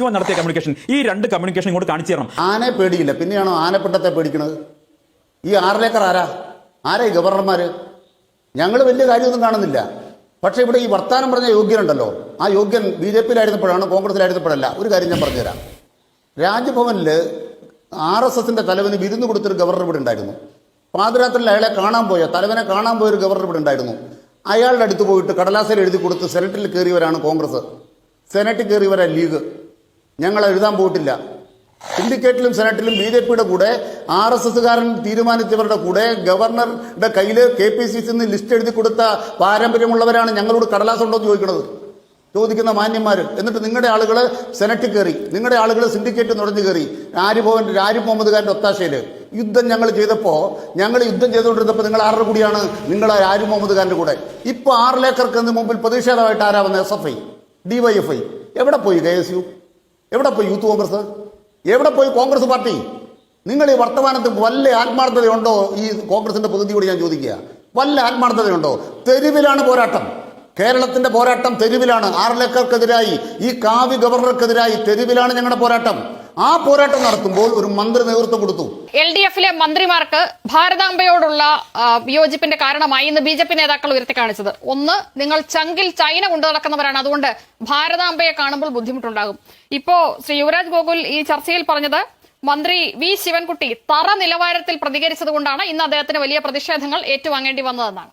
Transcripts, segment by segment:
നടത്തിയ കമ്മ്യൂണിക്കേഷൻ ഈ രണ്ട് കമ്മ്യൂണിക്കേഷൻ ഇങ്ങോട്ട് കാണിച്ചു ആനയെ പേടിയില്ല പിന്നെയാണോ ആനപ്പെട്ടത്തെ പേടിക്കണത്? ഈ ആറിലേക്കർ ആരാ? ആരാ ഈ ഗവർണർമാര്? ഞങ്ങൾ വലിയ കാര്യമൊന്നും കാണുന്നില്ല. പക്ഷേ ഇവിടെ ഈ വർത്താനം പറഞ്ഞ യോഗ്യനുണ്ടല്ലോ ആ യോഗ്യൻ ബി ജെ പിയിലായിരുന്നപ്പോഴാണ് കോൺഗ്രസിലായിരുന്നപ്പോഴല്ല. ഒരു കാര്യം ഞാൻ പറഞ്ഞുതരാം. രാജ്ഭവനിൽ ആർ എസ് എസിന്റെ തലവന് വിരുന്ന് കൊടുത്തൊരു ഗവർണർ ഇവിടെ ഉണ്ടായിരുന്നു. പാതിരാത്രിയിൽ അയാളെ കാണാൻ പോയ? തലവനെ കാണാൻ പോയ ഒരു ഗവർണർ ഇവിടെ ഉണ്ടായിരുന്നു. അയാളുടെ അടുത്ത് പോയിട്ട് കടലാസയിൽ എഴുതി കൊടുത്ത് സെനറ്റിൽ കയറിയവരാണ് കോൺഗ്രസ്. സെനറ്റിൽ കയറിയവരാണ് ലീഗ്. ഞങ്ങൾ എഴുതാൻ പോയിട്ടില്ല. സിൻഡിക്കേറ്റിലും സെനറ്റിലും ബി ജെ പിയുടെ കൂടെ ആർ എസ് എസ്സുകാരൻ തീരുമാനിച്ചവരുടെ കൂടെ ഗവർണറുടെ കയ്യിൽ കെ പി സി സിന്ന് ലിസ്റ്റ് എഴുതി കൊടുത്ത പാരമ്പര്യമുള്ളവരാണ് ഞങ്ങളോട് കടലാസ് ഉണ്ടോ എന്ന് ചോദിക്കുന്നത് ചോദിക്കുന്ന മാന്യന്മാർ എന്നിട്ട് നിങ്ങളുടെ ആളുകൾ സെനറ്റിൽ കയറി നിങ്ങളുടെ ആളുകൾ സിൻഡിക്കേറ്റ് നുഴഞ്ഞു കയറി ആരിഭവൻ ആരിഫ് മുഹമ്മദ്ഖാന്റെ ഒത്താശയിൽ യുദ്ധം ഞങ്ങൾ ചെയ്തപ്പോൾ ഞങ്ങൾ യുദ്ധം ചെയ്തുകൊണ്ടിരുന്നപ്പോൾ നിങ്ങൾ ആരുടെ കൂടിയാണ്? നിങ്ങൾ ആരിഫ് മുഹമ്മദ് ഖാന്റെ കൂടെ ഇപ്പോൾ ആറിലേക്കർക്ക് മുമ്പിൽ പ്രതിഷേധമായിട്ട് ആരാ വന്നത് S F I D Y F I എവിടെ പോയി കെ എസ് യു? എവിടെ പോയി യൂത്ത് കോൺഗ്രസ്? എവിടെ പോയി കോൺഗ്രസ് പാർട്ടി? നിങ്ങൾ ഈ വർത്തമാനത്തിൽ വല്ല ആത്മാർത്ഥതയുണ്ടോ ഈ കോൺഗ്രസിന്റെ പ്രതിനിധിയോട് ഞാൻ ചോദിക്കുക. വല്ല ആത്മാർത്ഥതയുണ്ടോ? തെരുവിലാണ് പോരാട്ടം. കേരളത്തിന്റെ പോരാട്ടം തെരുവിലാണ്. ആറിലേക്കർക്കെതിരായി ഈ കാവ്യ ഗവർണർക്കെതിരായി തെരുവിലാണ് ഞങ്ങളുടെ പോരാട്ടം. ആ പോരാട്ടം നടത്തുമ്പോൾ ഒരു മന്ത്രി നേതൃത്വം കൊടുത്തു. എൽ ഡി എഫിലെ മന്ത്രിമാർക്ക് ഭാരതാംബയോടുള്ള വിയോജിപ്പിന്റെ കാരണമായി ഇന്ന് ബി ജെ പി നേതാക്കൾ ഉയർത്തി കാണിച്ചത്. ഒന്ന് നിങ്ങൾ ചങ്കിൽ ചൈന കൊണ്ടു നടക്കുന്നവരാണ്. അതുകൊണ്ട് ഭാരതാംബയെ കാണുമ്പോൾ ബുദ്ധിമുട്ടുണ്ടാകും. ഇപ്പോ ശ്രീ യുവരാജ് ഗോകുൽ ഈ ചർച്ചയിൽ പറഞ്ഞത് മന്ത്രി വി ശിവൻകുട്ടി തറ നിലവാരത്തിൽ പ്രതികരിച്ചതുകൊണ്ടാണ് ഇന്ന് അദ്ദേഹത്തിന് വലിയ പ്രതിഷേധങ്ങൾ ഏറ്റുവാങ്ങേണ്ടി വന്നതെന്നാണ്.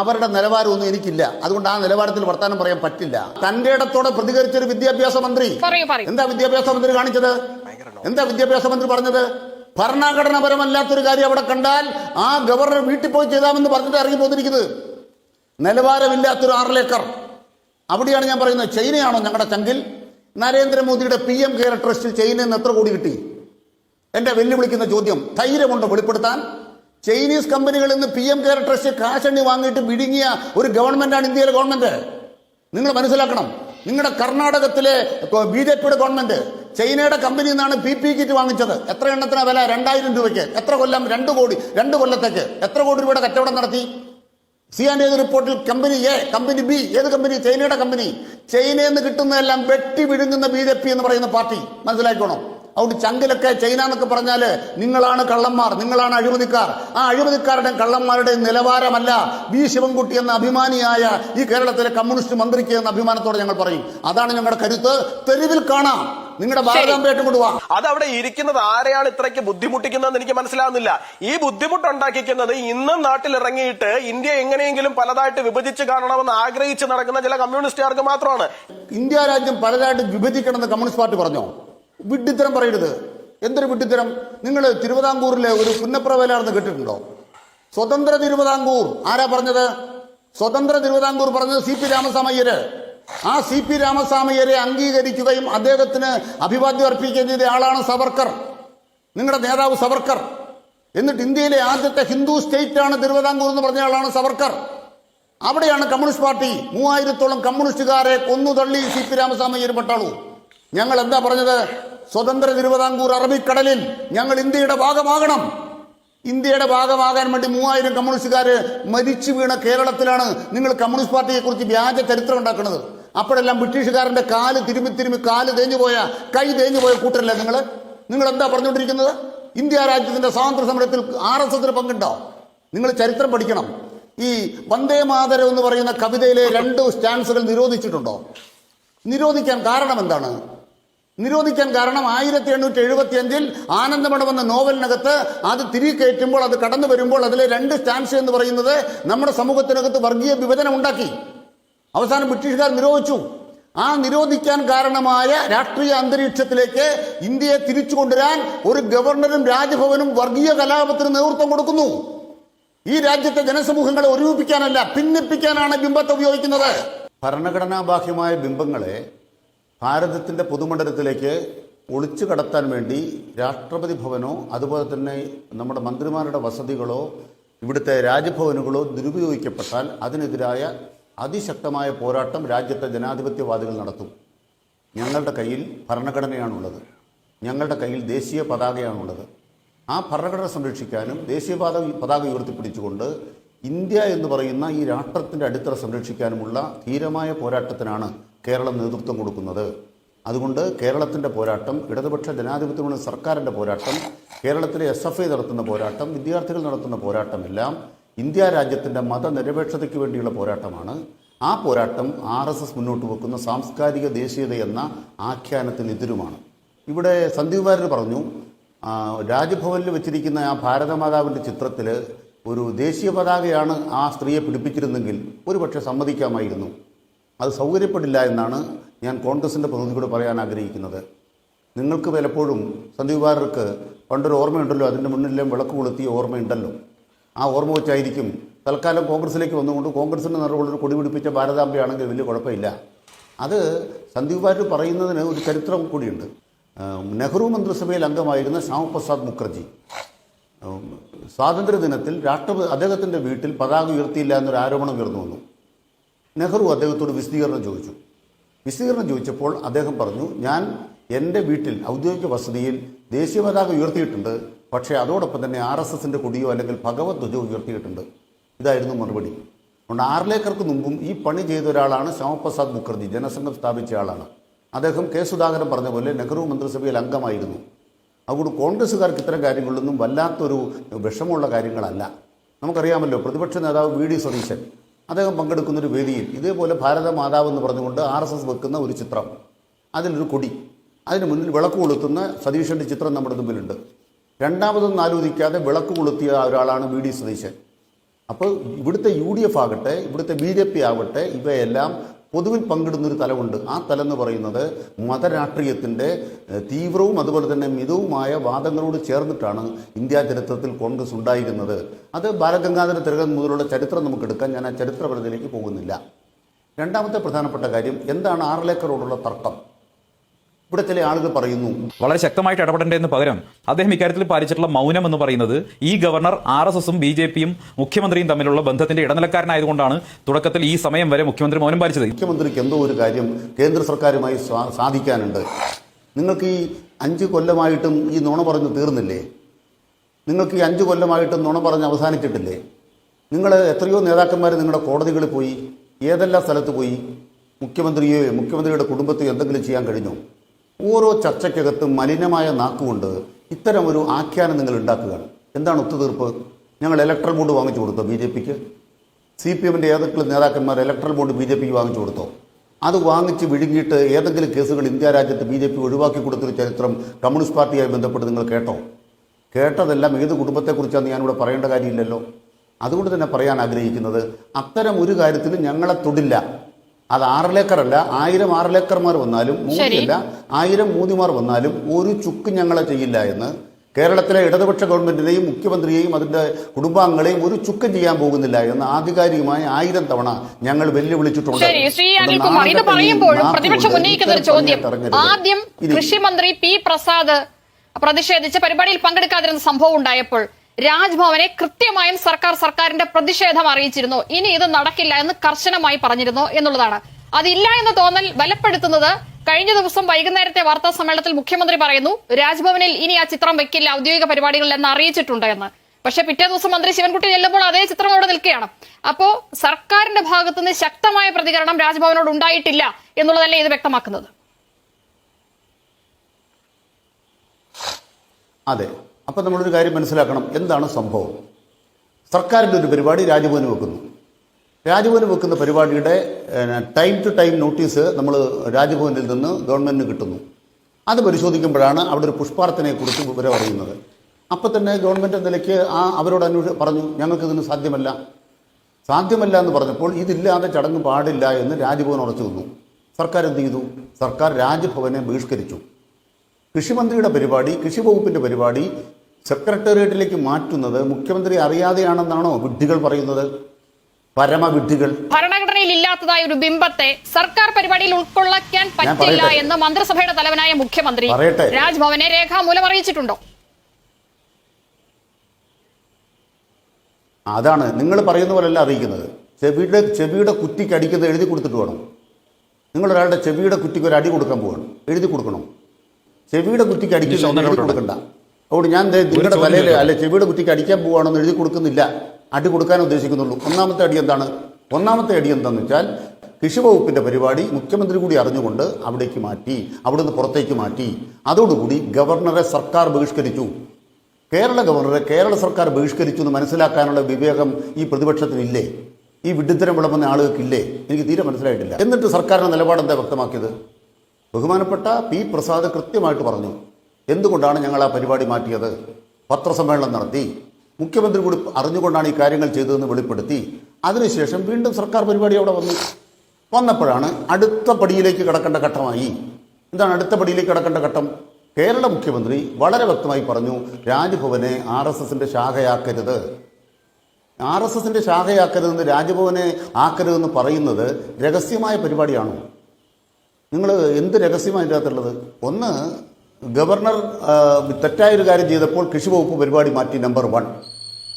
അവരുടെ നിലവാരമൊന്നും എനിക്കില്ല. അതുകൊണ്ട് ആ നിലവാരത്തിൽ വർത്താനം പറയാൻ പറ്റില്ല. തന്റെ ഇടത്തോടെ പ്രതികരിച്ച ഒരു വിദ്യാഭ്യാസ മന്ത്രി എന്താ വിദ്യാഭ്യാസ മന്ത്രി കാണിച്ചത്? എന്താ വിദ്യാഭ്യാസ മന്ത്രി പറഞ്ഞത്? ഭരണഘടനാപരമല്ലാത്തൊരു കാര്യം അവിടെ കണ്ടാൽ ആ ഗവർണർ വീട്ടിൽ പോയി ചെയ്താമെന്ന് പറഞ്ഞിട്ട് ഇറങ്ങി പോന്നിരിക്കുന്നത്. നിലവാരമില്ലാത്തൊരു ആറിലേക്കർ. അവിടെയാണ് ഞാൻ പറയുന്നത്. ചൈനയാണോ ഞങ്ങളുടെ ചങ്കിൽ? നരേന്ദ്രമോദിയുടെ പി എം കെയർ ട്രസ്റ്റിൽ ചൈനയിൽ നിന്ന് എത്ര കോടി കിട്ടി? എന്റെ വെല്ലുവിളിക്കുന്ന ചോദ്യം ധൈര്യമുണ്ടോ വെളിപ്പെടുത്താൻ? ചൈനീസ് കമ്പനികളിൽ നിന്ന് പി എം കെയർ ട്രസ്റ്റ് കാശണ്ണി വാങ്ങിയിട്ട് വിഴുങ്ങിയ ഒരു ഗവൺമെന്റാണ് ഇന്ത്യയിലെ ഗവൺമെന്റ്. നിങ്ങൾ മനസ്സിലാക്കണം. നിങ്ങളുടെ കർണാടകത്തിലെ ബി ജെ പിയുടെ ഗവൺമെന്റ് ചൈനയുടെ കമ്പനിയിൽ നിന്നാണ് പി പി കിറ്റ് വാങ്ങിച്ചത്. എത്ര എണ്ണത്തിനാ വില? രണ്ടായിരം രൂപയ്ക്ക്. എത്ര കൊല്ലം? രണ്ട് കോടി. രണ്ട് കൊല്ലത്തേക്ക്. എത്ര കോടി രൂപയുടെ കച്ചവടം നടത്തി? സി ആൻഡ് ഏത് റിപ്പോർട്ടിൽ കമ്പനി എ കമ്പനി ബി ഏത് കമ്പനി? ചൈനയുടെ കമ്പനി. ചൈനയിൽ നിന്ന് കിട്ടുന്നതെല്ലാം വെട്ടി വിഴുങ്ങുന്ന ബി ജെ പി എന്ന് പറയുന്ന പാർട്ടി. മനസ്സിലാക്കണം അതുകൊണ്ട് ചങ്കിലൊക്കെ ചൈന എന്നൊക്കെ പറഞ്ഞാൽ നിങ്ങളാണ് കള്ളന്മാർ നിങ്ങളാണ് അഴിമതിക്കാർ. ആ അഴിമതിക്കാരുടെ കള്ളന്മാരുടെ നിലവാരമല്ല വി ശിവൻകുട്ടി എന്ന അഭിമാനിയായ ഈ കേരളത്തിലെ കമ്മ്യൂണിസ്റ്റ് മന്ത്രിക്ക് എന്ന അഭിമാനത്തോടെ ഞങ്ങൾ പറയും. അതാണ് ഞങ്ങളുടെ കരുത്ത്. തെരുവിൽ കാണാം. നിങ്ങളുടെ കൊണ്ടുപോവാ അത് അവിടെ ഇരിക്കുന്നത് ആരെയാണ് ഇത്രയ്ക്ക് ബുദ്ധിമുട്ടിക്കുന്നതെന്ന് എനിക്ക് മനസ്സിലാവുന്നില്ല. ഈ ബുദ്ധിമുട്ട് ഉണ്ടാക്കിക്കുന്നത് ഇന്നും നാട്ടിൽ ഇറങ്ങിയിട്ട് ഇന്ത്യ എങ്ങനെയെങ്കിലും പലതായിട്ട് വിഭജിച്ച് കാണണമെന്ന് ആഗ്രഹിച്ച് നടക്കുന്ന ചില കമ്മ്യൂണിസ്റ്റുകാർക്ക് മാത്രമാണ്. ഇന്ത്യ രാജ്യം പലതായിട്ട് വിഭജിക്കണമെന്ന് കമ്മ്യൂണിസ്റ്റ് പാർട്ടി പറഞ്ഞോ? വിഡ്ഢിത്തരം പറയരുത്. എന്തൊരു വിഡ്ഢിത്തരം? നിങ്ങൾ തിരുവിതാംകൂറിലെ ഒരു പുന്നപ്രവേലാണെന്ന് കേട്ടിട്ടുണ്ടോ? സ്വതന്ത്ര തിരുവിതാംകൂർ. ആരാ പറഞ്ഞത്? സ്വതന്ത്ര തിരുവിതാംകൂർ പറഞ്ഞത് സി പി രാമസ്വാമയ്യര് ആ സി പി രാമസ്വാമയ്യരെ അംഗീകരിക്കുകയും അദ്ദേഹത്തിന് അഭിവാദ്യം അർപ്പിക്കുകയും ചെയ്ത ആളാണ് സവർക്കർ. നിങ്ങളുടെ നേതാവ് സവർക്കർ. എന്നിട്ട് ഇന്ത്യയിലെ ആദ്യത്തെ ഹിന്ദു സ്റ്റേറ്റ് ആണ് തിരുവിതാംകൂർ എന്ന് പറഞ്ഞ ആളാണ് സവർക്കർ. അവിടെയാണ് കമ്മ്യൂണിസ്റ്റ് പാർട്ടി മൂവായിരത്തോളം കമ്മ്യൂണിസ്റ്റുകാരെ കൊന്നുതള്ളി സി പി രാമസ്വാമയ്യർ പെട്ടാളൂ ഞങ്ങൾ എന്താ പറഞ്ഞത്? സ്വതന്ത്ര തിരുവിതാംകൂർ അറബിക്കടലിൽ ഞങ്ങൾ ഇന്ത്യയുടെ ഭാഗമാകണം. ഇന്ത്യയുടെ ഭാഗമാകാൻ വേണ്ടി മൂവായിരം കമ്മ്യൂണിസ്റ്റുകാര് മരിച്ചു വീണ കേരളത്തിലാണ് നിങ്ങൾ കമ്മ്യൂണിസ്റ്റ് പാർട്ടിയെ കുറിച്ച് വ്യാജ ചരിത്രം ഉണ്ടാക്കുന്നത്. അപ്പോഴെല്ലാം ബ്രിട്ടീഷുകാരന്റെ കാൽ തിരുമി തിരുമി കാൽ തേഞ്ഞു പോയ കൈ തേഞ്ഞു പോയ കൂട്ടരല്ലേ നിങ്ങൾ നിങ്ങൾ എന്താ പറഞ്ഞുകൊണ്ടിരിക്കുന്നത്? ഇന്ത്യ രാജ്യത്തിന്റെ സ്വാതന്ത്ര്യ സമരത്തിൽ ആർ എസ് എസിന് പങ്കുണ്ടോ? നിങ്ങൾ ചരിത്രം പഠിക്കണം. ഈ വന്ദേ മാതരം എന്ന് പറയുന്ന കവിതയിലെ രണ്ട് സ്റ്റാൻസുകൾ നിരോധിച്ചിട്ടുണ്ടോ? നിരോധിക്കാൻ കാരണം എന്താണ്? നിരോധിക്കാൻ കാരണം ആയിരത്തി എണ്ണൂറ്റി എഴുപത്തി അഞ്ചിൽ ആനന്ദമഠം എന്ന നോവലിനകത്ത് അത് തിരികെ കയറ്റുമ്പോൾ അത് കടന്നു വരുമ്പോൾ അതിലെ രണ്ട് സ്റ്റാൻസ് എന്ന് പറയുന്നത് നമ്മുടെ സമൂഹത്തിനകത്ത് വർഗീയ വിഭജനം ഉണ്ടാക്കി അവസാനം ബ്രിട്ടീഷുകാർ നിരോധിച്ചു. ആ നിരോധിക്കാൻ കാരണമായ രാഷ്ട്രീയ അന്തരീക്ഷത്തിലേക്ക് ഇന്ത്യയെ തിരിച്ചു കൊണ്ടുവരാൻ ഒരു ഗവർണറും രാജ്ഭവനും വർഗീയ കലാപത്തിന് നേതൃത്വം കൊടുക്കുന്നു. ഈ രാജ്യത്തെ ജനസമൂഹങ്ങളെ ഒരുമിപ്പിക്കാനല്ല ഭിന്നിപ്പിക്കാനാണ് ബിംബത്തെ ഉപയോഗിക്കുന്നത്. ഭരണഘടനാ ബാഹ്യമായ ബിംബങ്ങളെ ഭാരതത്തിന്റെ പൊതുമണ്ഡലത്തിലേക്ക് ഒളിച്ചു കടത്താൻ വേണ്ടി രാഷ്ട്രപതി ഭവനോ അതുപോലെ തന്നെ നമ്മുടെ മന്ത്രിമാരുടെ വസതികളോ ഇവിടുത്തെ രാജ്ഭവനുകളോ ദുരുപയോഗിക്കപ്പെട്ടാൽ അതിനെതിരായ അതിശക്തമായ പോരാട്ടം രാജ്യത്തെ ജനാധിപത്യവാദികൾ നടത്തും. ഞങ്ങളുടെ കയ്യിൽ ഭരണഘടനയാണുള്ളത്. ഞങ്ങളുടെ കയ്യിൽ ദേശീയ പതാകയാണുള്ളത്. ആ ഭരണഘടന സംരക്ഷിക്കാനും ദേശീയ പതാക പതാക ഉയർത്തിപ്പിടിച്ചുകൊണ്ട് ഇന്ത്യ എന്ന് പറയുന്ന ഈ രാഷ്ട്രത്തിന്റെ അടിത്തറ സംരക്ഷിക്കാനുമുള്ള ധീരമായ പോരാട്ടത്തിനാണ് കേരളം നേതൃത്വം കൊടുക്കുന്നത്. അതുകൊണ്ട് കേരളത്തിന്റെ പോരാട്ടം ഇടതുപക്ഷ ജനാധിപത്യ മുന്നണി സർക്കാരിന്റെ പോരാട്ടം കേരളത്തിലെ എസ് എഫ് ഐ നടത്തുന്ന പോരാട്ടം വിദ്യാർത്ഥികൾ നടത്തുന്ന പോരാട്ടം എല്ലാം ഇന്ത്യ രാജ്യത്തിന്റെ മതനിരപേക്ഷതയ്ക്ക് വേണ്ടിയുള്ള പോരാട്ടമാണ്. ആ പോരാട്ടം ആർ എസ് എസ് മുന്നോട്ട് വെക്കുന്ന സാംസ്കാരിക ദേശീയത എന്ന ആഖ്യാനത്തിന് എതിരുമാണ്. ഇവിടെ സന്ദീപ് പറഞ്ഞു രാജ്ഭവനിൽ വെച്ചിരിക്കുന്ന ആ ഭാരതമാതാവിന്റെ ചിത്രത്തിൽ ഒരു ദേശീയ പതാകയാണ് ആ സ്ത്രീയെ പിടിപ്പിച്ചിരുന്നെങ്കിൽ ഒരുപക്ഷെ സമ്മതിക്കാമായിരുന്നു. അത് സൗകര്യപ്പെടില്ല എന്നാണ് ഞാൻ കോൺഗ്രസിന്റെ പ്രതിനിധിയോട് പറയാൻ ആഗ്രഹിക്കുന്നത്. നിങ്ങൾക്ക് പലപ്പോഴും സന്ദീപ് വാര്യർക്ക് പണ്ടൊരു ഓർമ്മയുണ്ടല്ലോ അതിന്റെ മുന്നിലെല്ലാം വിളക്ക് കൊളുത്തിയ ഓർമ്മയുണ്ടല്ലോ. ആ ഓർമ്മ വെച്ചായിരിക്കും തൽക്കാലം കോൺഗ്രസിലേക്ക് വന്നുകൊണ്ട് കോൺഗ്രസിന്റെ നിറവുള്ളൊരു കൊടി പിടിപ്പിച്ച ഭാരതാംബയാണെങ്കിൽ വലിയ കുഴപ്പമില്ല. അത് സന്ദീപ് വാര്യർ പറയുന്നതിന് ഒരു ചരിത്രം കൂടിയുണ്ട്. നെഹ്റു മന്ത്രിസഭയിൽ അംഗമായിരുന്ന ശ്യാമപ്രസാദ് മുഖർജി. സ്വാതന്ത്ര്യ സ്വാതന്ത്ര്യദിനത്തിൽ രാഷ്ട്രപതി അദ്ദേഹത്തിന്റെ വീട്ടിൽ പതാക ഉയർത്തിയില്ല എന്നൊരു ആരോപണം ഉയർന്നു വന്നു. നെഹ്റു അദ്ദേഹത്തോട് വിശദീകരണം ചോദിച്ചു. വിശദീകരണം ചോദിച്ചപ്പോൾ അദ്ദേഹം പറഞ്ഞു ഞാൻ എന്റെ വീട്ടിൽ ഔദ്യോഗിക വസതിയിൽ ദേശീയ പതാക ഉയർത്തിയിട്ടുണ്ട്. പക്ഷേ അതോടൊപ്പം തന്നെ ആർ എസ് എസിന്റെ കൊടിയോ അല്ലെങ്കിൽ ഭഗവത് ധ്വജോ ഉയർത്തിയിട്ടുണ്ട്. ഇതായിരുന്നു മറുപടി. അതുകൊണ്ട് ആറിലേക്കർക്ക് മുമ്പും ഈ പണി ചെയ്ത ഒരാളാണ് ശ്യാമപ്രസാദ് മുഖർജി ജനസംഘം സ്ഥാപിച്ച ആളാണ്. അദ്ദേഹം കെ സുധാകരൻ പറഞ്ഞ പോലെ നെഹ്റു മന്ത്രിസഭയിൽ അംഗമായിരുന്നു. അതുകൊണ്ട് കോൺഗ്രസ്സുകാർക്ക് ഇത്തരം കാര്യങ്ങളിലൊന്നും വല്ലാത്തൊരു വിഷമമുള്ള കാര്യങ്ങളല്ല. നമുക്കറിയാമല്ലോ പ്രതിപക്ഷ നേതാവ് വി ഡി സതീശൻ അദ്ദേഹം പങ്കെടുക്കുന്ന ഒരു വേദിയിൽ ഇതേപോലെ ഭാരത മാതാവ് എന്ന് പറഞ്ഞുകൊണ്ട് ആർ എസ് എസ് വെക്കുന്ന ഒരു ചിത്രം. അതിലൊരു കൊടി. അതിന് മുന്നിൽ വിളക്ക് കൊളുത്തുന്ന സതീശന്റെ ചിത്രം നമ്മുടെ മുമ്പിലുണ്ട്. രണ്ടാമതൊന്നും ആലോചിക്കാതെ വിളക്ക് കൊളുത്തിയ ഒരാളാണ് വി ഡി സതീശൻ. അപ്പോൾ ഇവിടുത്തെ യു ഡി എഫ് ആകട്ടെ ഇവിടുത്തെ ബി ജെ പി ആവട്ടെ ഇവയെല്ലാം പൊതുവിൽ പങ്കിടുന്നൊരു തലമുണ്ട്. ആ തലം എന്ന് പറയുന്നത് മതരാഷ്ട്രീയത്തിന്റെ തീവ്രവും അതുപോലെ തന്നെ മിതവുമായ വാദങ്ങളോട് ചേർന്നിട്ടാണ് ഇന്ത്യ ചരിത്രത്തിൽ കോൺഗ്രസ് ഉണ്ടായിരുന്നത്. അത് ബാലഗംഗാധര തിലകൻ മുതലുള്ള ചരിത്രം നമുക്ക് എടുക്കാൻ ഞാൻ ആ ചരിത്രപരതയിലേക്ക് പോകുന്നില്ല. രണ്ടാമത്തെ പ്രധാനപ്പെട്ട കാര്യം എന്താണ് ആറിലേക്കറോടുള്ള തർക്കം? ഇവിടെ ചില ആളുകൾ പറയുന്നു. വളരെ ശക്തമായിട്ട് ഇടപെടേണ്ടതിന് പകരം അദ്ദേഹം ഇക്കാര്യത്തിൽ പാലിച്ചിട്ടുള്ള മൗനം എന്ന് പറയുന്നത് ഈ ഗവർണർ ആർ എസ് എസും ബി ജെ പിയും മുഖ്യമന്ത്രിയും തമ്മിലുള്ള ബന്ധത്തിന്റെ ഇടനിലക്കാരനായതുകൊണ്ടാണ് തുടക്കത്തിൽ ഈ സമയം വരെ മുഖ്യമന്ത്രി മൗനം പാലിച്ചത്. മുഖ്യമന്ത്രിക്ക് എന്തോ ഒരു കാര്യം കേന്ദ്ര സർക്കാരുമായി സാധിക്കാനുണ്ട്. നിങ്ങൾക്ക് ഈ അഞ്ച് കൊല്ലമായിട്ടും ഈ നുണ പറഞ്ഞ് തീർന്നില്ലേ? നിങ്ങൾക്ക് ഈ അഞ്ച് കൊല്ലമായിട്ടും നുണ പറഞ്ഞ് അവസാനിച്ചിട്ടില്ലേ? നിങ്ങൾ എത്രയോ നേതാക്കന്മാർ നിങ്ങളുടെ കോടതികളിൽ പോയി ഏതെല്ലാം സ്ഥലത്ത് പോയി മുഖ്യമന്ത്രിയെ മുഖ്യമന്ത്രിയുടെ കുടുംബത്തെ എന്തെങ്കിലും ചെയ്യാൻ കഴിഞ്ഞോ? ഓരോ ചർച്ചയ്ക്കകത്തും മലിനമായ നാക്കുകൊണ്ട് ഇത്തരം ഒരു ആഖ്യാനം നിങ്ങൾ ഉണ്ടാക്കുകയാണ്. എന്താണ് ഒത്തുതീർപ്പ്? ഞങ്ങൾ ഇലക്ട്രൽ ബോണ്ട് വാങ്ങിച്ചു കൊടുത്തോ ബി ജെ പിക്ക്? സി പി എമ്മിന്റെ ഏതെങ്കിലും നേതാക്കന്മാർ ഇലക്ട്രൽ ബോർഡ് ബി ജെ പിക്ക് വാങ്ങിച്ചു കൊടുത്തോ? അത് വാങ്ങിച്ച് വിഴുങ്ങിയിട്ട് ഏതെങ്കിലും കേസുകൾ ഇന്ത്യ രാജ്യത്ത് ബി ജെ പി ഒഴിവാക്കി കൊടുത്തൊരു ചരിത്രം കമ്മ്യൂണിസ്റ്റ് പാർട്ടിയായി ബന്ധപ്പെട്ട് നിങ്ങൾ കേട്ടോ? കേട്ടതെല്ലാം ഏത് കുടുംബത്തെക്കുറിച്ചാണ് ഞാനിവിടെ പറയേണ്ട കാര്യമില്ലല്ലോ. അതുകൊണ്ട് തന്നെ പറയാൻ ആഗ്രഹിക്കുന്നത് അത്തരം ഒരു കാര്യത്തിലും ഞങ്ങളെ തൊടില്ല. അത് ആറിലേക്കറല്ല ആയിരം ആറിലേക്കർമാർ വന്നാലും മൂന്നിയല്ല ആയിരം മൂന്നിമാർ വന്നാലും ഒരു ചുക്ക് ഞങ്ങളെ ചെയ്യില്ല എന്ന്. കേരളത്തിലെ ഇടതുപക്ഷ ഗവൺമെന്റിനെയും മുഖ്യമന്ത്രിയെയും അതിന്റെ കുടുംബാംഗങ്ങളെയും ഒരു ചുക്കം ചെയ്യാൻ പോകുന്നില്ല എന്ന് ആധികാരികമായി ആയിരം തവണ ഞങ്ങൾ വെല്ലുവിളിച്ചിട്ടുണ്ട്. ഇത് പറയുമ്പോഴും പ്രതിപക്ഷം ഉന്നയിക്കുന്ന ഒരു ചോദ്യം. ആദ്യം കൃഷി കൃഷിമന്ത്രി പി പ്രസാദ് പ്രതിഷേധിച്ച് പരിപാടിയിൽ പങ്കെടുക്കാതിരുന്ന സംഭവം ഉണ്ടായപ്പോൾ രാജ്ഭവനെ കൃത്യമായും സർക്കാർ സർക്കാരിന്റെ പ്രതിഷേധം അറിയിച്ചിരുന്നു. ഇനി ഇത് നടക്കില്ല എന്ന് കർശനമായി പറഞ്ഞിരുന്നു എന്നുള്ളതാണ്. അതില്ല എന്ന് തോന്നൽ ബലപ്പെടുത്തുന്നത് കഴിഞ്ഞ ദിവസം വൈകുന്നേരത്തെ വാർത്താ സമ്മേളനത്തിൽ മുഖ്യമന്ത്രി പറയുന്നു രാജ്ഭവനിൽ ഇനി ആ ചിത്രം വെക്കില്ല ഔദ്യോഗിക പരിപാടികളിൽ എന്ന് അറിയിച്ചിട്ടുണ്ട് എന്ന്. പക്ഷെ പിറ്റേ ദിവസം മന്ത്രി ശിവൻകുട്ടി ചെല്ലുമ്പോൾ അതേ ചിത്രം അവിടെ നിൽക്കുകയാണ്. അപ്പോ സർക്കാരിന്റെ ഭാഗത്തുനിന്ന് ശക്തമായ പ്രതികരണം രാജ്ഭവനോട് ഉണ്ടായിട്ടില്ല എന്നുള്ളതല്ലേ ഇത് വ്യക്തമാക്കുന്നത്? അതെ. അപ്പം നമ്മളൊരു കാര്യം മനസ്സിലാക്കണം. എന്താണ് സംഭവം? സർക്കാരിന്റെ ഒരു പരിപാടി രാജ്ഭവന് വെക്കുന്നു. രാജ്ഭവന് വെക്കുന്ന പരിപാടിയുടെ ടൈം ടു ടൈം നോട്ടീസ് നമ്മൾ രാജ്ഭവനിൽ നിന്ന് ഗവൺമെന്റിന് കിട്ടുന്നു. അത് പരിശോധിക്കുമ്പോഴാണ് അവിടെ ഒരു പുഷ്പാർത്ഥനയെക്കുറിച്ച് വിവരം അറിയുന്നത് അപ്പോൾ തന്നെ ഗവൺമെന്റ് നിലയ്ക്ക് ആ അവരോട് അന്വേഷ പറഞ്ഞു ഞങ്ങൾക്കിതിന് സാധ്യമല്ല. സാധ്യമല്ല എന്ന് പറഞ്ഞപ്പോൾ ഇതില്ലാതെ ചടങ്ങ് പാടില്ല എന്ന് രാജ്ഭവൻ ഉറച്ചു നിന്നു. സർക്കാർ എന്ത് ചെയ്തു? സർക്കാർ രാജ്ഭവനെ ബഹിഷ്കരിച്ചു. കൃഷിമന്ത്രിയുടെ പരിപാടി കൃഷി വകുപ്പിന്റെ പരിപാടി സെക്രട്ടേറിയറ്റിലേക്ക് മാറ്റുന്നത് മുഖ്യമന്ത്രി അറിയാതെയാണെന്നാണോ വിഡ്ഢികൾ പറയുന്നത്? പരമവിഡ്ഢികൾ. ഭരണഘടനയിൽ ഇല്ലാത്തതായ ഒരു ബിംബത്തെ സർക്കാർ പരിപാടിയിൽ ഉൾക്കൊള്ളിക്കാൻ പറ്റില്ല. എന്ന് മന്ത്രിസഭയുടെ തലവനായ മുഖ്യമന്ത്രി. രാജ്ഭവനെ രേഖാമൂലം അറിയിച്ചിട്ടുണ്ടോ? അതാണ് നിങ്ങൾ പറയുന്ന പോലെയല്ല അറിയിക്കുന്നത്. ചെവിയുടെ ചെവിയുടെ കുറ്റിക്ക് അടിക്കുന്നത് എഴുതി കൊടുത്തിട്ട് വേണം. നിങ്ങളൊരാളുടെ ചെവിയുടെ കുറ്റിക്ക് ഒരു അടി കൊടുക്കാൻ പോകണം എഴുതി കൊടുക്കണം. ചെവിയുടെ കുറ്റിക്ക് അടിക്കുന്നത് എഴുതി കൊടുക്കണ്ട. അതുകൊണ്ട് ഞാൻ നിങ്ങളുടെ തലയിൽ അല്ല ചെവിയുടെ കുറ്റിക്ക് അടിക്കാൻ പോവാണെന്ന് എഴുതി കൊടുക്കുന്നില്ല. അടി കൊടുക്കാൻ ഉദ്ദേശിക്കുന്നുള്ളൂ. ഒന്നാമത്തെ അടി എന്താണ്? ഒന്നാമത്തെ അടി എന്താണെന്ന് വെച്ചാൽ കൃഷി വകുപ്പിന്റെ പരിപാടി മുഖ്യമന്ത്രി കൂടി അറിഞ്ഞുകൊണ്ട് അവിടേക്ക് മാറ്റി അവിടുന്ന് പുറത്തേക്ക് മാറ്റി. അതോടുകൂടി ഗവർണറെ സർക്കാർ ബഹിഷ്കരിച്ചു. കേരള ഗവർണറെ കേരള സർക്കാർ ബഹിഷ്കരിച്ചു എന്ന് മനസ്സിലാക്കാനുള്ള വിവേകം ഈ പ്രതിപക്ഷത്തിനില്ലേ? ഈ വിഡ്ഢിത്തരം വിളമ്പുന്ന ആളുകൾക്കില്ലേ? എനിക്ക് തീരെ മനസ്സിലായിട്ടില്ല. എന്നിട്ട് സർക്കാരിന്റെ നിലപാട് എന്താ വ്യക്തമാക്കിയത്? ബഹുമാനപ്പെട്ട പി പ്രസാദ് കൃത്യമായിട്ട് പറഞ്ഞു. എന്തുകൊണ്ടാണ് ഞങ്ങൾ ആ പരിപാടി മാറ്റിയത്? പത്രസമ്മേളനം നടത്തി. മുഖ്യമന്ത്രി കൂടി അറിഞ്ഞുകൊണ്ടാണ് ഈ കാര്യങ്ങൾ ചെയ്തതെന്ന് വെളിപ്പെടുത്തി. അതിനുശേഷം വീണ്ടും സർക്കാർ പരിപാടി അവിടെ വന്നു. വന്നപ്പോഴാണ് അടുത്ത പടിയിലേക്ക് കിടക്കേണ്ട ഘട്ടമായി. എന്താണ് അടുത്ത പടിയിലേക്ക് കിടക്കേണ്ട ഘട്ടം? കേരള മുഖ്യമന്ത്രി വളരെ വ്യക്തമായി പറഞ്ഞു രാജ്ഭവനെ ആർ എസ് എസിന്റെ ശാഖയാക്കരുത്. ആർ എസ് എസിന്റെ ശാഖയാക്കരുതെന്ന് രാജ്ഭവനെ ആക്കരുതെന്ന് പറയുന്നത് രഹസ്യമായ പരിപാടിയാണോ? നിങ്ങൾ എന്ത് രഹസ്യമാണ് അകത്തുള്ളത്? ഒന്ന് ഗവർണർ തെറ്റായൊരു കാര്യം ചെയ്തപ്പോൾ കൃഷി വകുപ്പ് പരിപാടി മാറ്റി നമ്പർ വൺ.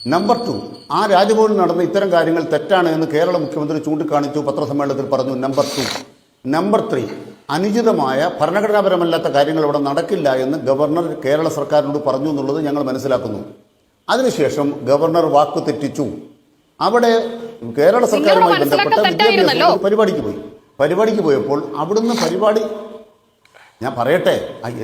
നമ്പർ ടു ആ രാജ്ഭവനിൽ നടന്ന ഇത്തരം കാര്യങ്ങൾ തെറ്റാണ് എന്ന് കേരള മുഖ്യമന്ത്രി ചൂണ്ടിക്കാണിച്ചു പത്രസമ്മേളനത്തിൽ പറഞ്ഞു നമ്പർ ടു. നമ്പർ ത്രീ അനുചിതമായ ഭരണഘടനാപരമല്ലാത്ത കാര്യങ്ങൾ ഇവിടെ നടക്കില്ല എന്ന് ഗവർണർ കേരള സർക്കാരിനോട് പറഞ്ഞു എന്നുള്ളത് ഞങ്ങൾ മനസ്സിലാക്കുന്നു. അതിനുശേഷം ഗവർണർ വാക്കു തെറ്റിച്ചു. അവിടെ കേരള സർക്കാരുമായി ബന്ധപ്പെട്ട വിദ്യാഭ്യാസ പരിപാടിക്ക് പോയി. പരിപാടിക്ക് പോയപ്പോൾ അവിടുന്ന് പരിപാടി ഞാൻ പറയട്ടെ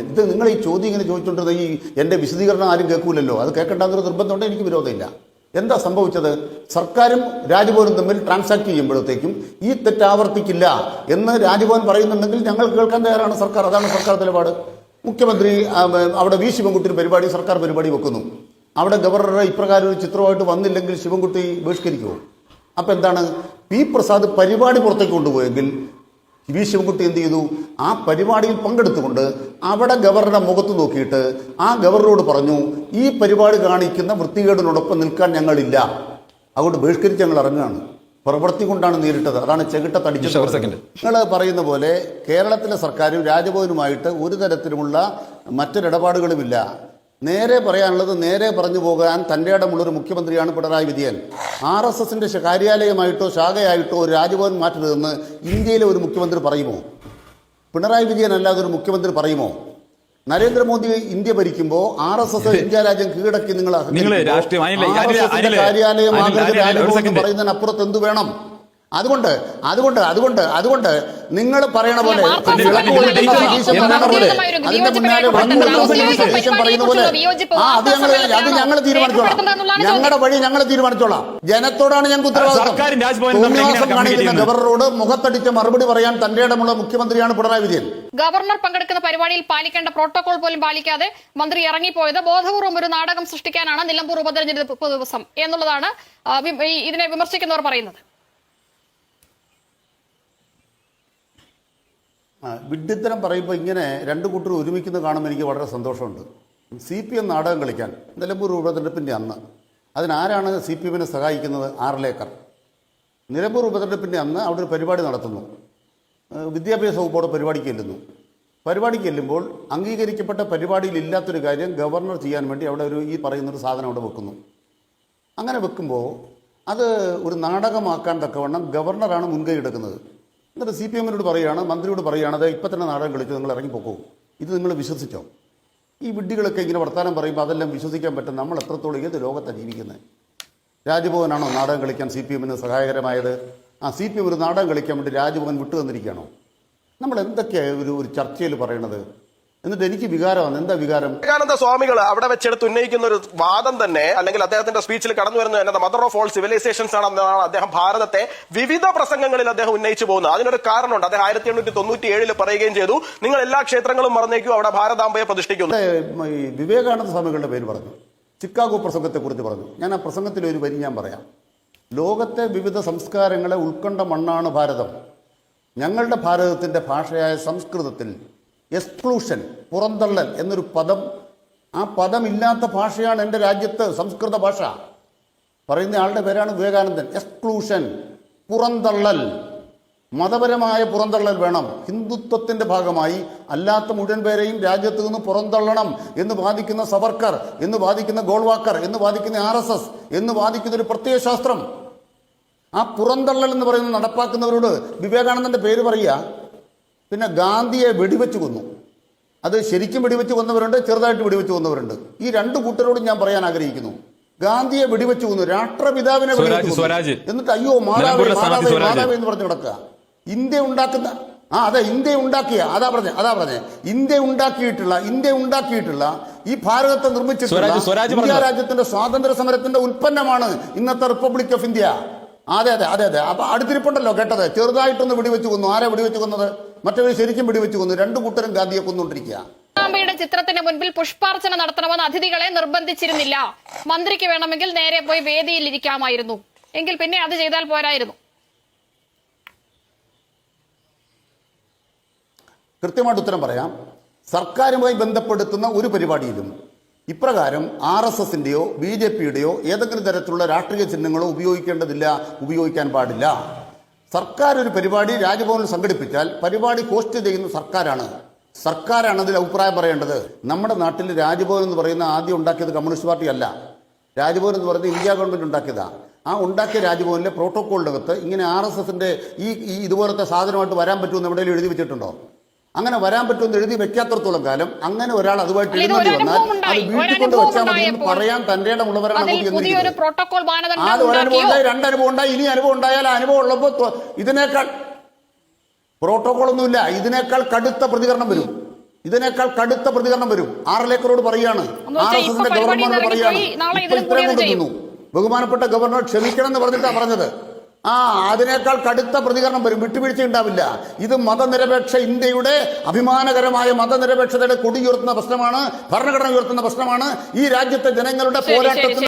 എന്ത് നിങ്ങൾ ഈ ചോദ്യം ഇങ്ങനെ ചോദിച്ചുകൊണ്ടിരുന്ന ഈ എന്റെ വിശദീകരണം ആരും കേൾക്കൂലല്ലോ അത് കേൾക്കേണ്ടെന്നൊരു നിർബന്ധമുണ്ട് എനിക്ക് വിരോധമില്ല. എന്താ സംഭവിച്ചത്? സർക്കാരും രാജ്ഭവനും തമ്മിൽ ട്രാൻസാക്ട് ചെയ്യുമ്പോഴത്തേക്കും ഈ തെറ്റ് ആവർത്തിക്കില്ല എന്ന് രാജ്ഭവൻ പറയുന്നുണ്ടെങ്കിൽ ഞങ്ങൾ കേൾക്കാൻ തയ്യാറാണ് സർക്കാർ അതാണ് സർക്കാർ നിലപാട്. മുഖ്യമന്ത്രി അവിടെ വി ശിവൻകുട്ടി പരിപാടി സർക്കാർ പരിപാടി വെക്കുന്നു. അവിടെ ഗവർണറുടെ ഇപ്രകാരം ഒരു ചിത്രമായിട്ട് വന്നില്ലെങ്കിൽ ശിവൻകുട്ടി ബഹിഷ്കരിക്കുമോ അപ്പോൾ എന്താണ്? പി പ്രസാദ് പരിപാടി പുറത്തേക്ക് കൊണ്ടുപോയെങ്കിൽ വി ശിവൻകുട്ടി എന്ത് ചെയ്തു? ആ പരിപാടിയിൽ പങ്കെടുത്തുകൊണ്ട് അവിടെ ഗവർണറുടെ മുഖത്ത് നോക്കിയിട്ട് ആ ഗവർണറോട് പറഞ്ഞു ഈ പരിപാടി കാണിക്കുന്ന വൃത്തികേടിനോടൊപ്പം നിൽക്കാൻ ഞങ്ങളില്ല. അതുകൊണ്ട് ബഹിഷ്കരിച്ച് ഞങ്ങൾ ഇറങ്ങുകയാണ്. പ്രവൃത്തി കൊണ്ടാണ് നേരിട്ടത്. അതാണ് ചെകിട്ട തടിച്ച നിങ്ങൾ പറയുന്ന പോലെ കേരളത്തിലെ സർക്കാരും രാജ്ഭവനുമായിട്ട് ഒരു തരത്തിലുമുള്ള മറ്റൊരിടപാടുകളുമില്ല. നേരെ പറയാനുള്ളത് നേരെ പറഞ്ഞു പോകാൻ തന്റെ ഇടമുള്ളൊരു മുഖ്യമന്ത്രിയാണ് പിണറായി വിജയൻ. ആർ എസ് എസിന്റെ കാര്യാലയമായിട്ടോ ശാഖയായിട്ടോ ഒരു രാജ്ഭവൻ മാറ്റരുതെന്ന് ഇന്ത്യയിലെ ഒരു മുഖ്യമന്ത്രി പറയുമോ? പിണറായി വിജയൻ അല്ലാതെ ഒരു മുഖ്യമന്ത്രി പറയുമോ? നരേന്ദ്രമോദി ഇന്ത്യ ഭരിക്കുമ്പോൾ ആർ എസ് എസ് ഇന്ത്യ രാജ്യം കീഴടക്കി നിങ്ങൾ കാര്യാലയം. പറയുന്നതിനപ്പുറത്ത് എന്ത് വേണം? അതുകൊണ്ട് അതുകൊണ്ട് അതുകൊണ്ട് അതുകൊണ്ട് നിങ്ങൾ പറയണ പോലെ അതിന്റെ മുന്നാലെ പറയുന്ന പോലെ ആ അത് ഞങ്ങൾ അത് ഞങ്ങൾ തീരുമാനിച്ചോളാം. ഞങ്ങളുടെ വഴി ഞങ്ങൾ തീരുമാനിച്ചോളാം. ജനത്തോടാണ് ഞങ്ങൾക്ക് ഉത്തരവാദിത്വം കാണിക്കുന്ന ഗവർണറോട് മുഖത്തടിച്ച മറുപടി പറയാൻ തന്റെ ഇടമുള്ള മുഖ്യമന്ത്രിയാണ് പിണറായി വിജയൻ. ഗവർണർ പങ്കെടുക്കുന്ന പരിപാടിയിൽ പാലിക്കേണ്ട പ്രോട്ടോകോൾ പോലും പാലിക്കാതെ മന്ത്രി ഇറങ്ങിപ്പോയത് ബോധപൂർവം ഒരു നാടകം സൃഷ്ടിക്കാനാണ് നിലമ്പൂർ ഉപതെരഞ്ഞെടുപ്പ് ദിവസം എന്നുള്ളതാണ് ഇതിനെ വിമർശിക്കുന്നവർ പറയുന്നത്. വിഡ്ഢിത്തരം പറയുമ്പോൾ ഇങ്ങനെ രണ്ട് കൂട്ടർ ഒരുമിക്കുന്നത് കാണുമ്പോൾ എനിക്ക് വളരെ സന്തോഷമുണ്ട്. സി പി എം നാടകം കളിക്കാൻ നിലമ്പൂർ ഉപതെരഞ്ഞെടുപ്പിന്റെ അന്ന് അതിനാരാണ് സി പി എമ്മിനെ സഹായിക്കുന്നത്? ആറിലേക്കർ നിലമ്പൂർ ഉപതെരഞ്ഞെടുപ്പിന്റെ അന്ന് അവിടെ ഒരു പരിപാടി നടത്തുന്നു. വിദ്യാഭ്യാസ വകുപ്പോടെ പരിപാടിക്ക് ചെല്ലുന്നു. പരിപാടിക്ക് ചെല്ലുമ്പോൾ അംഗീകരിക്കപ്പെട്ട പരിപാടിയിൽ ഇല്ലാത്തൊരു കാര്യം ഗവർണർ ചെയ്യാൻ വേണ്ടി അവിടെ ഒരു ഈ പറയുന്നൊരു സാധനം അവിടെ വെക്കുന്നു. അങ്ങനെ വെക്കുമ്പോൾ അത് ഒരു നാടകമാക്കാൻ തക്കവണ്ണം ഗവർണറാണ് മുൻകൈ എടുക്കുന്നത്. എന്നിട്ട് സി പി എമ്മിനോട് പറയുകയാണ് മന്ത്രിയോട് പറയുകയാണ് അത് ഇപ്പം തന്നെ നാടകം കളിച്ച് നിങ്ങൾ ഇറങ്ങിപ്പോക്കൂ ഇത് നിങ്ങൾ വിശ്വസിച്ചോ? ഈ വിഡ്ഢികളൊക്കെ ഇങ്ങനെ വർത്തമാനം പറയുമ്പോൾ അതെല്ലാം വിശ്വസിക്കാൻ പറ്റും. നമ്മൾ എത്രത്തോളം ഏത് ലോകത്താണ് ജീവിക്കുന്നത് രാജ്ഭവനാണോ നാടകം കളിക്കാൻ സി പി എമ്മിന് സഹായകരമായത്? ആ സി പി എം ഒരു നാടകം കളിക്കാൻ വേണ്ടി രാജ്ഭവൻ വിട്ടു തന്നിരിക്കുകയാണോ? നമ്മൾ എന്തൊക്കെയാണ് ഒരു ഒരു ചർച്ചയിൽ പറയണത്? എന്നിട്ട് എനിക്ക് വികാരമാണ്. എന്താ വികാരം? വിവേകാനന്ദ സ്വാമികൾ അവിടെ വെച്ചെടുത്ത് ഉന്നയിക്കുന്ന ഒരു വാദം തന്നെ അല്ലെങ്കിൽ അദ്ദേഹത്തിന്റെ സ്പീച്ചിൽ കടന്നു വരുന്നത് തന്നെ മദർ ഓഫ് ഓൾ സിവിലൈസേഷൻസ് ആണെന്നാണ് അദ്ദേഹം ഭാരതത്തെ വിവിധ പ്രസംഗങ്ങളിൽ അദ്ദേഹം ഉന്നയിച്ചു പോകുന്നത്. അതിനൊരു കാരണമുണ്ട്. അദ്ദേഹം ആയിരത്തി എണ്ണൂറ്റി തൊണ്ണൂറ്റി ഏഴിൽ പറയുകയും ചെയ്തു. നിങ്ങൾ എല്ലാ ക്ഷേത്രങ്ങളും മറന്നേക്കും. അവിടെ ഭാരതാംബയെ പ്രതിഷ്ഠിക്കുന്നു. ഈ വിവേകാനന്ദ സ്വാമികളുടെ പേര് പറഞ്ഞു. ചിക്കാഗോ പ്രസംഗത്തെ കുറിച്ച് പറഞ്ഞു. ഞാൻ ആ പ്രസംഗത്തിൽ ഒരു വരി ഞാൻ പറയാം. ലോകത്തെ വിവിധ സംസ്കാരങ്ങളെ ഉൾക്കൊണ്ട മണ്ണാണ് ഭാരതം. ഞങ്ങളുടെ ഭാരതത്തിന്റെ ഭാഷയായ സംസ്കൃതത്തിൽ എക്സ്ക്ലൂഷൻ പുറന്തള്ളൽ എന്നൊരു പദം. ആ പദമില്ലാത്ത ഭാഷയാണ് എന്റെ രാജ്യത്ത് സംസ്കൃത ഭാഷ. പറയുന്ന ആളുടെ പേരാണ് വിവേകാനന്ദൻ. എക്സ്ക്ലൂഷൻ പുറന്തള്ളൽ. മതപരമായ പുറന്തള്ളൽ വേണം. ഹിന്ദുത്വത്തിന്റെ ഭാഗമായി അല്ലാത്ത മുഴുവൻ പേരെയും രാജ്യത്ത് നിന്ന് പുറന്തള്ളണം എന്ന് വാദിക്കുന്ന സവർക്കർ എന്ന് വാദിക്കുന്ന ഗോൾവാക്കർ എന്ന് വാദിക്കുന്ന ആർ എസ് എസ് എന്ന് വാദിക്കുന്ന ഒരു പ്രത്യയ ശാസ്ത്രം ആ പുറന്തള്ളൽ എന്ന് പറയുന്നത് നടപ്പാക്കുന്നവരോട് വിവേകാനന്ദന്റെ പേര് പറയുക. പിന്നെ ഗാന്ധിയെ വെടിവെച്ച് കൊന്നു. അത് ശരിക്കും വെടിവെച്ച് കൊന്നവരുണ്ട് ചെറുതായിട്ട് വെടിവെച്ച് കൊന്നവരുണ്ട്. ഈ രണ്ട് കൂട്ടരോടും ഞാൻ പറയാൻ ആഗ്രഹിക്കുന്നു. ഗാന്ധിയെ വെടിവെച്ച് കൊന്നു. രാഷ്ട്രപിതാവിനെ സ്വരാജ്, വെടിവെച്ച് കൊന്നു. എന്നിട്ട് അയ്യോ മാതാവേ മാതാവേ മാതാവേ എന്ന് പറഞ്ഞു കിടക്കുക. ഇന്ത്യ ഉണ്ടാക്കുന്ന ആ അതെ ഇന്ത്യ ഉണ്ടാക്കിയ അതാ പറഞ്ഞേ അതാ പറഞ്ഞേ. ഇന്ത്യ ഉണ്ടാക്കിയിട്ടുള്ള ഇന്ത്യ ഉണ്ടാക്കിയിട്ടുള്ള ഈ ഭാരതത്തെ നിർമ്മിച്ചിട്ടുള്ള ഇന്ത്യ. രാജ്യത്തിന്റെ സ്വാതന്ത്ര്യ സമരത്തിന്റെ ഉൽപ്പന്നമാണ് ഇന്നത്തെ റിപ്പബ്ലിക് ഓഫ് ഇന്ത്യ. അതെ അതെ അതെ അതെ. അപ്പൊ അടുത്തിരിപ്പുണ്ടല്ലോ കേട്ടത്. ചെറുതായിട്ടൊന്ന് വെടിവെച്ച് കൊന്നു. ആരെ വെടിവെച്ച് കൊന്നത്? മറ്റവർ ശരിക്കും വെടിവെച്ച് കൊന്നു. രണ്ടു കൂട്ടരും ഗാന്ധിയെ കൊന്നുകൊണ്ടിരിക്കുക ചിത്രത്തിന് മുൻപിൽ പുഷ്പാർച്ചന നടത്തണമെന്ന് അതിഥികളെ നിർബന്ധിച്ചിരുന്നില്ല. മന്ത്രിക്ക് വേണമെങ്കിൽ നേരെ പോയി വേദിയിൽ ഇരിക്കാമായിരുന്നു എങ്കിൽ പിന്നെ അത് ചെയ്താൽ പോരായിരുന്നു. കൃത്യമായിട്ട് ഉത്തരം പറയാം. സർക്കാരുമായി ബന്ധപ്പെടുത്തുന്ന ഒരു പരിപാടിയിലും ഇപ്രകാരം ആർ എസ് എസിന്റെയോ ബി ജെ പിയുടെയോ ഏതെങ്കിലും തരത്തിലുള്ള രാഷ്ട്രീയ ചിഹ്നങ്ങളോ ഉപയോഗിക്കേണ്ടതില്ല ഉപയോഗിക്കാൻ പാടില്ല. സർക്കാർ ഒരു പരിപാടി രാജ്ഭവനിൽ സംഘടിപ്പിച്ചാൽ പരിപാടി ഹോസ്റ്റ് ചെയ്യുന്ന സർക്കാരാണ്. സർക്കാരാണ് അതിൽ അഭിപ്രായം പറയേണ്ടത്. നമ്മുടെ നാട്ടിൽ രാജ്ഭവൻ എന്ന് പറയുന്ന ആദ്യം ഉണ്ടാക്കിയത് കമ്മ്യൂണിസ്റ്റ് പാർട്ടി അല്ല. രാജ്ഭവൻ എന്ന് പറയുന്നത് ഇന്ത്യ ഗവൺമെന്റ് ഉണ്ടാക്കിയതാണ് ആ ഉണ്ടാക്കിയ രാജ്ഭവനിലെ പ്രോട്ടോക്കോളിനകത്ത് ഇങ്ങനെ ആർ എസ് എസിന്റെ ഈ ഇതുപോലത്തെ സാധനമായിട്ട് വരാൻ പറ്റുമെന്ന് എവിടെയെങ്കിലും എഴുതി വെച്ചിട്ടുണ്ടോ? അങ്ങനെ വരാൻ പറ്റുമെന്ന് എഴുതി വെക്കാത്തടത്തോളം കാലം അങ്ങനെ ഒരാൾ അതുമായിട്ട് എഴുതി വന്നാൽ അത് വീട്ടിൽ കൊണ്ട് വെച്ചാൽ മതി എന്ന് പറയാൻ തന്റെ ഇടമുള്ളവരാണ് ആദ്യം ഒരു അനുഭവം ഉണ്ടാക്കിയോ? ഉണ്ടായി രണ്ട് അനുഭവം ഉണ്ടായി ഇനി അനുഭവം ഉണ്ടായാൽ ആ അനുഭവം ഉള്ളപ്പോൾ ഇതിനേക്കാൾ പ്രോട്ടോകോൾ ഒന്നുമില്ല. ഇതിനേക്കാൾ കടുത്ത പ്രതികരണം വരും. ഇതിനേക്കാൾ കടുത്ത പ്രതികരണം വരും. ആർ എൽ എക്കറോട് പറയാണ് ആർ എസ് എസിന്റെ ഗവർണറോട് പറയാണ്. ഇപ്പൊ ഇത്രയും കൊണ്ടുവന്നു. ബഹുമാനപ്പെട്ട ഗവർണർ ക്ഷമിക്കണം എന്ന് പറഞ്ഞിട്ടാണ് പറഞ്ഞത്. ആ അതിനേക്കാൾ കടുത്ത പ്രതികരണം വരും. വിട്ടുവീഴ്ച ഉണ്ടാവില്ല ഇത് മതനിരപേക്ഷ ഇന്ത്യയുടെ അഭിമാനകരമായ മതനിരപേക്ഷതയുടെ കൊടിയുയർത്തുന്ന പ്രശ്നമാണ് ഭരണഘടന ഉയർത്തുന്ന പ്രശ്നമാണ്. ഈ രാജ്യത്തെ ജനങ്ങളുടെ പോരാട്ടത്തിന്